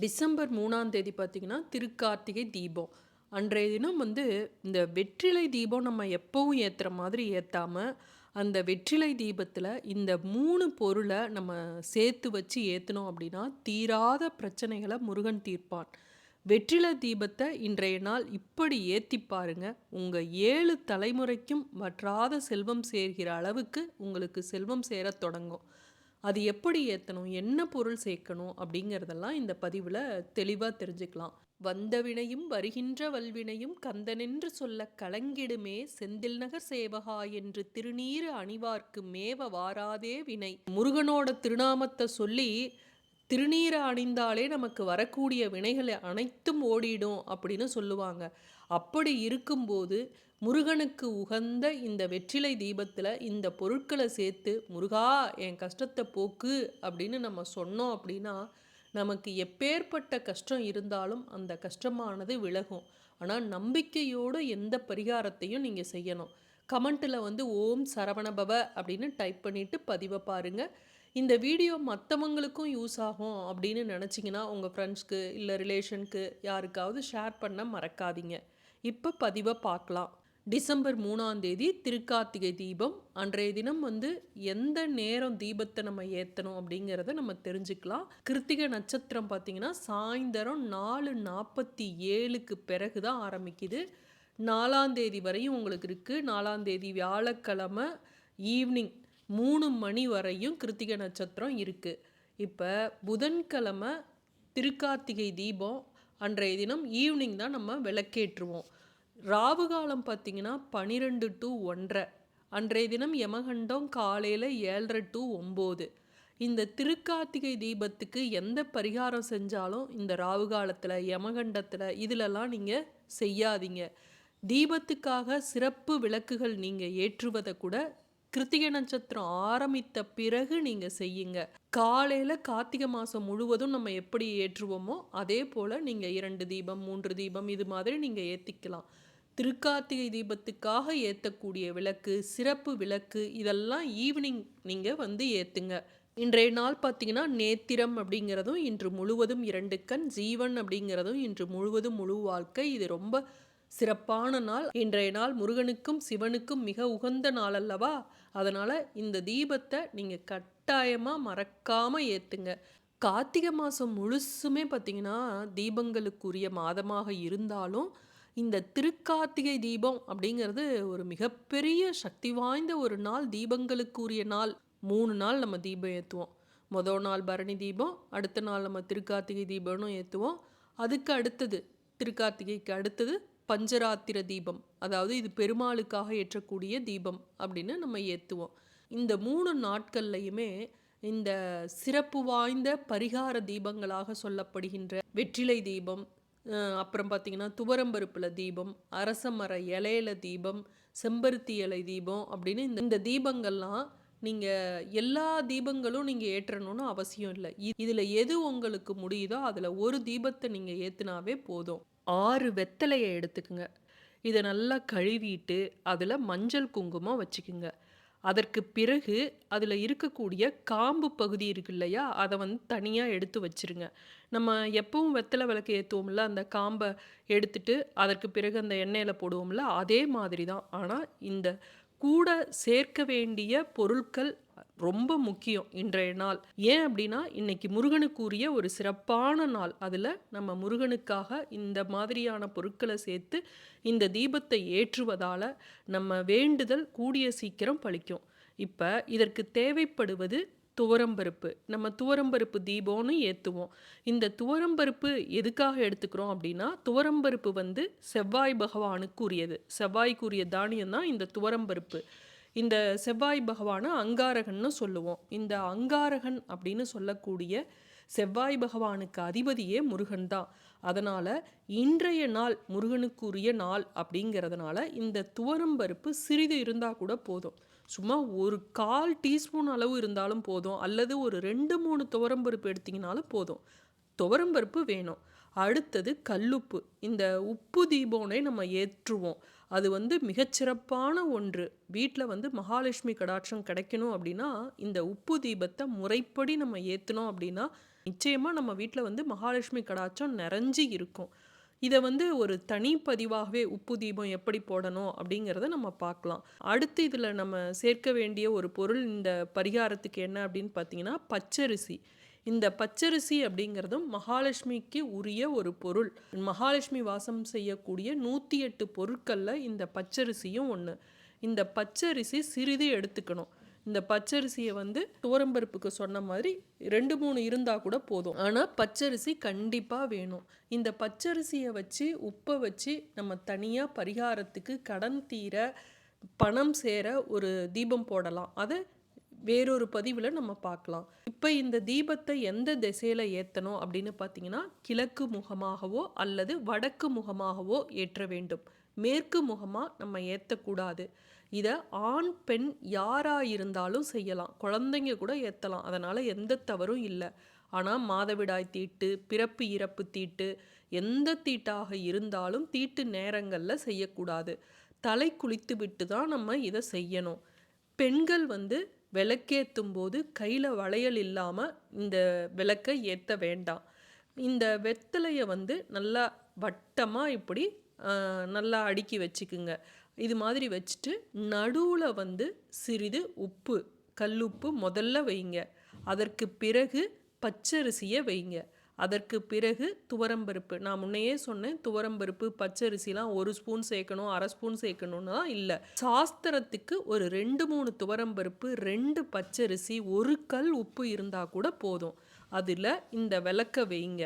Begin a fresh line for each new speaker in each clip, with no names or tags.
December மூணாம் தேதி பார்த்திங்கன்னா திருக்கார்த்திகை தீபம். அன்றைய தினம் வந்து இந்த வெற்றிலை தீபம் நம்ம எப்பவும் ஏற்றுற மாதிரி ஏற்றாமல் அந்த வெற்றிலை தீபத்தில் இந்த மூணு பொருளை நம்ம சேர்த்து வச்சு ஏற்றினோம் அப்படின்னா தீராத பிரச்சனைகளை முருகன் தீர்ப்பான் வெற்றிலை தீபத்தை இன்றைய நாள் இப்படி ஏற்றி பாருங்க. உங்கள் ஏழு தலைமுறைக்கும் வற்றாத செல்வம் சேர்கிற அளவுக்கு உங்களுக்கு செல்வம் சேரத் தொடங்கும். அது எப்படி ஏற்றணும் என்ன பொருள் சேர்க்கணும்? அப்படிங்கிறதெல்லாம் இந்த பதிவில் தெளிவாக தெரிஞ்சுக்கலாம். வந்த வினையும் வருகின்ற வல்வினையும் கந்தனென்று சொல்ல கலங்கிடுமே செந்தில் நகர் சேவகா என்று திருநீறு அணிவார்க்கு மேவ வாராதே வினை. முருகனோட திருநாமத்தை சொல்லி திருநீரை அணிந்தாலே நமக்கு வரக்கூடிய வினைகளை அனைத்தும் ஓடிடும் அப்படின்னு சொல்லுவாங்க. அப்படி இருக்கும்போது முருகனுக்கு உகந்த இந்த வெற்றிலை தீபத்தில் இந்த பொருட்களை சேர்த்து முருகா என் கஷ்டத்தை போக்கு அப்படின்னு நம்ம சொன்னோம் அப்படின்னா நமக்கு எப்பேற்பட்ட கஷ்டம் இருந்தாலும் அந்த கஷ்டமானது விலகும். ஆனால் நம்பிக்கையோடு எந்த பரிகாரத்தையும் நீங்கள் செய்யணும். கமெண்ட்டில் வந்து ஓம் சரவணபவ அப்படின்னு டைப் பண்ணிவிட்டு பதிவை பாருங்கள் இந்த வீடியோ மற்றவங்களுக்கும் யூஸ் ஆகும் அப்படின்னு நினச்சிங்கன்னா உங்கள் ஃப்ரெண்ட்ஸ்க்கு இல்லை ரிலேஷனுக்கு யாருக்காவது ஷேர் பண்ண மறக்காதீங்க. இப்போ பதிவை பார்க்கலாம். டிசம்பர் மூணாம் தேதி திருக்கார்த்திகை தீபம். அன்றைய தினம் வந்து எந்த நேரம் தீபத்தை நம்ம ஏற்றணும் அப்படிங்கிறத நம்ம தெரிஞ்சுக்கலாம். கிருத்திகை நட்சத்திரம் பார்த்திங்கன்னா சாயந்தரம் நாலு நாற்பத்தி ஏழுக்கு பிறகு தான் ஆரம்பிக்குது. நாலாம் தேதி வரையும் உங்களுக்கு இருக்குது நாலாம் தேதி வியாழக்கிழமை ஈவினிங் மூணு மணி வரையும் கிருத்திகை நட்சத்திரம் இருக்குது இப்போ புதன்கிழமை திருக்கார்த்திகை தீபம் அன்றைய தினம் ஈவினிங் தான் நம்ம விளக்கேற்றுவோம். ராவு காலம் பார்த்திங்கன்னா பனிரெண்டு டு ஒன்றரை. அன்றைய தினம் யமகண்டம் காலையில் ஏழரை டு ஒம்பது. இந்த திருக்கார்த்திகை தீபத்துக்கு எந்த பரிகாரம் செஞ்சாலும் இந்த ராவு காலத்தில் யமகண்டத்தில் இதிலெல்லாம் நீங்கள் செய்யாதீங்க. தீபத்துக்காக சிறப்பு விளக்குகள் நீங்கள் ஏற்றுவதை கூட கிருத்திகை நட்சத்திரம் ஆரம்பித்த பிறகு நீங்கள் செய்யுங்க. காலையில் கார்த்திகை மாதம் முழுவதும் நம்ம எப்படி ஏற்றுவோமோ அதே போல் நீங்கள் இரண்டு தீபம் மூன்று தீபம் இது மாதிரி நீங்கள் ஏற்றிக்கலாம் திருக்கார்த்திகை தீபத்துக்காக ஏற்றக்கூடிய விளக்கு சிறப்பு விளக்கு இதெல்லாம் ஈவினிங் நீங்கள் வந்து ஏற்றுங்க இன்றைய நாள் பார்த்தீங்கன்னா நேத்திரம் அப்படிங்கிறதும் இன்று முழுவதும் இரண்டு கண் ஜீவன் அப்படிங்கிறதும் இன்று முழுவதும் முழு வாழ்க்கை. இது ரொம்ப சிறப்பான நாள். இன்றைய நாள் முருகனுக்கும் சிவனுக்கும் மிக உகந்த நாள் அல்லவா அதனால் இந்த தீபத்தை நீங்கள் கட்டாயமாக மறக்காமல் ஏற்றுங்க கார்த்திகை மாதம் முழுசுமே பார்த்திங்கன்னா தீபங்களுக்குரிய மாதமாக இருந்தாலும் இந்த திருக்கார்த்திகை தீபம் அப்படிங்கிறது ஒரு மிகப்பெரிய சக்தி வாய்ந்த ஒரு நாள் தீபங்களுக்குரிய நாள். மூணு நாள் நம்ம தீபம் ஏற்றுவோம் மொதல் நாள் பரணி தீபம் அடுத்த நாள் நம்ம திருக்கார்த்திகை தீபம்னு ஏற்றுவோம் அதுக்கு அடுத்தது திருக்கார்த்திகைக்கு அடுத்தது பஞ்சராத்திர தீபம். அதாவது இது பெருமாளுக்காக ஏற்றக்கூடிய தீபம் அப்படின்னு நம்ம ஏற்றுவோம் இந்த மூணு நாட்கள்லையுமே இந்த சிறப்பு வாய்ந்த பரிகார தீபங்களாக சொல்லப்படுகின்ற வெற்றிலை தீபம் அப்புறம் பார்த்திங்கன்னா துவரம்பருப்பில் தீபம் அரச மர இலையில தீபம் செம்பருத்தி இலை தீபம் அப்படின்னு இந்த இந்த தீபங்கள்லாம் நீங்கள் எல்லா தீபங்களும் நீங்கள் ஏற்றணும்னு அவசியம் இல்லை. இதில் எது உங்களுக்கு முடியுதோ அதில் ஒரு தீபத்தை நீங்கள் ஏற்றுனாவே போதும். ஆறு வெத்தலையை எடுத்துக்குங்க. இதை நல்லா கழுவிட்டு அதில் மஞ்சள் குங்குமம் வச்சுக்குங்க. அதற்கு பிறகு அதில் இருக்கக்கூடிய காம்பு பகுதி இருக்கு இல்லையா அதை வந்து தனியாக எடுத்து வச்சுருங்க. நம்ம எப்பவும் வெத்தலை விளக்கு ஏற்றுவோம்ல அந்த காம்பை எடுத்துட்டு அதற்கு பிறகு அந்த எண்ணெயில் போடுவோம்ல அதே மாதிரி தான் ஆனால் இந்த கூட சேர்க்க வேண்டிய பொருட்கள் ரொம்ப முக்கியம் இன்றைய நாள். ஏன் அப்படின்னா இன்னைக்கு முருகனுக்குரிய ஒரு சிறப்பான நாள். அதில் நம்ம முருகனுக்காக இந்த மாதிரியான பொருட்களை சேர்த்து இந்த தீபத்தை ஏற்றுவதால் நம்ம வேண்டுதல் கூடிய சீக்கிரம் பழிக்கும். இப்போ இதற்கு தேவைப்படுவது துவரம்பருப்பு. நம்ம துவரம்பருப்பு தீபம்னு ஏற்றுவோம் இந்த துவரம்பருப்பு எதுக்காக எடுத்துக்கிறோம் அப்படின்னா துவரம்பருப்பு வந்து செவ்வாய் பகவானுக்கு உரியது செவ்வாய்க்குரிய தானியம் தான் இந்த துவரம்பருப்பு. இந்த செவ்வாய் பகவானை அங்காரகன்னு சொல்லுவோம். இந்த அங்காரகன் அப்படின்னு சொல்லக்கூடிய செவ்வாய் பகவானுக்கு அதிபதியே முருகன் தான். அதனால் இன்றைய நாள் முருகனுக்குரிய நாள் அப்படிங்கிறதுனால இந்த துவரம் பருப்பு சிறிது இருந்தால் கூட போதும். சும்மா ஒரு கால் டீஸ்பூன் அளவு இருந்தாலும் போதும். அல்லது ஒரு ரெண்டு மூணு துவரம் பருப்பு எடுத்திங்கனாலும் போதும். துவரம் பருப்பு வேணும். அடுத்தது கல்லுப்பு இந்த உப்பு தீபோனை நம்ம ஏற்றுவோம் அது வந்து மிகச்சிறப்பான ஒன்று வீட்டில் வந்து மகாலட்சுமி கடாட்சம் கிடைக்கணும் அப்படின்னா இந்த உப்பு தீபத்தை முறைப்படி நம்ம ஏற்றினோம் அப்படின்னா நிச்சயமாக நம்ம வீட்டில் வந்து மகாலட்சுமி கடாட்சம் நிறைஞ்சு இருக்கும். இதை வந்து ஒரு தனி பதிவாகவே உப்பு தீபம் எப்படி போடணும் அப்படிங்கிறத நம்ம பார்க்கலாம். அடுத்து இதில் நம்ம சேர்க்க வேண்டிய ஒரு பொருள் இந்த பரிகாரத்துக்கு என்ன அப்படின்னு பார்த்தீங்கன்னா, பச்சரிசி. இந்த பச்சரிசி அப்படிங்கிறதும் மகாலட்சுமிக்கு உரிய ஒரு பொருள். மகாலட்சுமி வாசம் செய்யக்கூடிய நூற்றி எட்டு பொருட்களில் இந்த பச்சரிசியும் ஒன்று இந்த பச்சரிசி சிறிது எடுத்துக்கணும். இந்த பச்சரிசியை வந்து துவரம்பருப்புக்கு சொன்ன மாதிரி ரெண்டு மூணு இருந்தால் கூட போதும். ஆனால் பச்சரிசி கண்டிப்பாக வேணும். இந்த பச்சரிசியை வச்சு, உப்பை வச்சு நம்ம தனியாக பரிகாரத்துக்கு கடன் தீர, பணம் சேர ஒரு தீபம் போடலாம். அதை வேறொரு பதிவில் நம்ம பார்க்கலாம். இப்போ இந்த தீபத்தை எந்த திசையில் ஏற்றணும் அப்படின்னு பார்த்தீங்கன்னா, கிழக்கு முகமாகவோ அல்லது வடக்கு முகமாகவோ ஏற்ற வேண்டும். மேற்கு முகமாக நம்ம ஏற்றக்கூடாது இதை ஆண், பெண் யாராக இருந்தாலும் செய்யலாம். குழந்தைங்க கூட ஏற்றலாம் அதனால் எந்த தவறும் இல்லை ஆனால் மாதவிடாய் தீட்டு, பிறப்பு, இறப்பு தீட்டு, எந்த தீட்டாக இருந்தாலும் தீட்டு நேரங்களில் செய்யக்கூடாது. தலை குளித்து விட்டு தான் நம்ம இதை செய்யணும். பெண்கள் வந்து விளக்கேத்தும்போது கையில் வளையல் இல்லாமல் இந்த விளக்கை ஏற்ற வேண்டாம். இந்த வெத்தலையை வந்து நல்லா வட்டமாக இப்படி நல்லா அடுக்கி வச்சுக்குங்க. இது மாதிரி வச்சுட்டு, நடுவில் வந்து சிறிது உப்பு, கல்லுப்பு முதல்ல வைங்க. அதற்கு பிறகு பச்சரிசியை வைங்க. அதற்கு பிறகு துவரம்பருப்பு. நான் முன்னையே சொன்னேன் துவரம்பருப்பு, பச்சரிசிலாம் ஒரு ஸ்பூன் சேர்க்கணும், அரை ஸ்பூன் சேர்க்கணும்லாம் இல்லை சாஸ்திரத்துக்கு ஒரு 2, 3 துவரம்பருப்பு, ரெண்டு பச்சரிசி, ஒரு கல் உப்பு இருந்தால் கூட போதும். அதில் இந்த விளக்க வைங்க.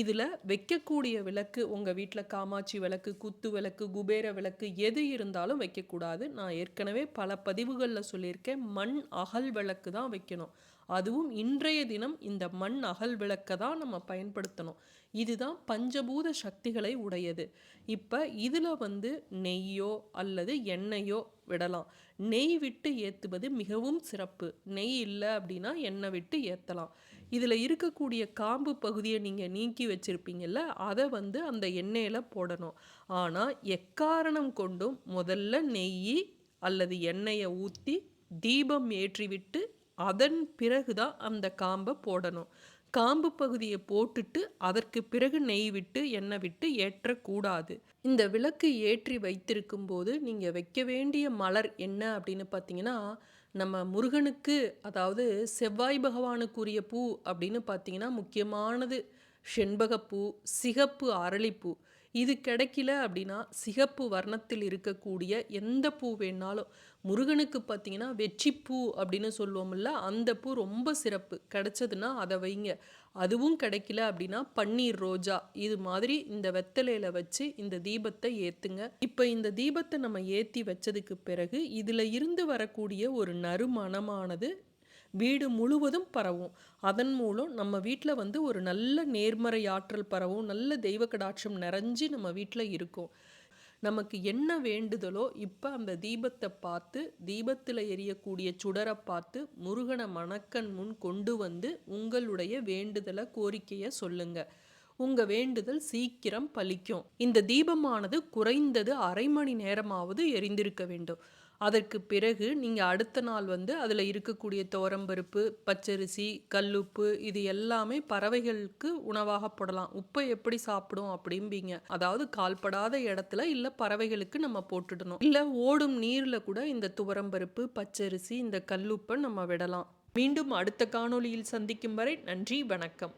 இதில் வைக்கக்கூடிய விளக்கு உங்கள் வீட்டில் காமாட்சி விளக்கு, குத்து விளக்கு, குபேர விளக்கு எது இருந்தாலும் வைக்கக்கூடாது. நான் ஏற்கனவே பல பதிவுகளில் சொல்லியிருக்கேன். மண் அகல் விளக்கு தான் வைக்கணும். அதுவும் இன்றைய தினம் இந்த மண் அகல் விளக்க தான் நம்ம பயன்படுத்தணும். இதுதான் பஞ்சபூத சக்திகளை உடையது. இப்போ இதில் வந்து நெய்யோ அல்லது எண்ணெயோ விடலாம். நெய் விட்டு ஏற்றுவது மிகவும் சிறப்பு. நெய் இல்லை அப்படின்னா எண்ணெய் விட்டு ஏற்றலாம் இதில் இருக்கக்கூடிய காம்பு பகுதியை நீங்கள் நீக்கி வச்சுருப்பீங்கள்ல அதை வந்து அந்த எண்ணெயில் போடணும். ஆனால் எக்காரணம் கொண்டும் முதல்ல நெய் அல்லது எண்ணெயை ஊற்றி தீபம் ஏற்றிவிட்டு, அதன் பிறகு தான் அந்த காம்பை போடணும். காம்பு பகுதியை போட்டுட்டு, அதற்கு பிறகு நெய் விட்டு, எண்ணெய் விட்டு ஏற்றக்கூடாது. இந்த விளக்கு ஏற்றி வைத்திருக்கும் போது நீங்கள் வைக்க வேண்டிய மலர் என்ன அப்படின்னு பார்த்தீங்கன்னா, நம்ம முருகனுக்கு அதாவது செவ்வாய் பகவானுக்குரிய பூ அப்படின்னு பார்த்தீங்கன்னா, முக்கியமானது செண்பகப்பூ, சிகப்பு அரளிப்பூ. இது கிடைக்கல அப்படின்னா, சிகப்பு வர்ணத்தில் இருக்கக்கூடிய எந்த பூ வேணாலும் முருகனுக்கு பார்த்தீங்கன்னா, வெற்றிப்பூ அப்படின்னு சொல்லுவோம்ல, அந்த பூ ரொம்ப சிறப்பு. கிடைச்சதுன்னா அதை வைங்க. அதுவும் கிடைக்கல அப்படின்னா, பன்னீர் ரோஜா. இது மாதிரி இந்த வெத்தலையில வச்சு இந்த தீபத்தை ஏற்றுங்க இப்போ இந்த தீபத்தை நம்ம ஏற்றி வச்சதுக்கு பிறகு, இதில் இருந்து வரக்கூடிய ஒரு நறுமணமானது வீடு முழுவதும் பரவும். அதன் மூலம் நம்ம வீட்டில் வந்து ஒரு நல்ல நேர்மறை ஆற்றல் பரவும். நல்ல தெய்வ கடாட்சம் நிறைஞ்சு நம்ம வீட்டில் இருக்கும். நமக்கு என்ன வேண்டுதலோ, இப்போ அந்த தீபத்தை பார்த்து, தீபத்தில் எரியக்கூடிய சுடரை பார்த்து, முருகனை மணக்கன் முன் கொண்டு வந்து, உங்களுடைய வேண்டுதலை கோரிக்கையை சொல்லுங்க. உங்கள் வேண்டுதல் சீக்கிரம் பலிக்கும். இந்த தீபமானது குறைந்தது அரை மணி நேரமாவது எரிந்திருக்க வேண்டும். அதற்கு பிறகு நீங்கள் அடுத்த நாள் வந்து அதில் இருக்கக்கூடிய தோரம்பருப்பு பச்சரிசி, கல்லுப்பு இது எல்லாமே பறவைகளுக்கு உணவாக போடலாம். உப்பை எப்படி சாப்பிடும் அப்படிம்பீங்க. அதாவது கால்படாத இடத்துல இல்லை பறவைகளுக்கு நம்ம போட்டுடணும். இல்லை ஓடும் நீரில் கூட இந்த துவரம்பருப்பு, பச்சரிசி, இந்த கல்லுப்பை நம்ம விடலாம். மீண்டும் அடுத்த காணொளியில் சந்திக்கும் வரை நன்றி, வணக்கம்.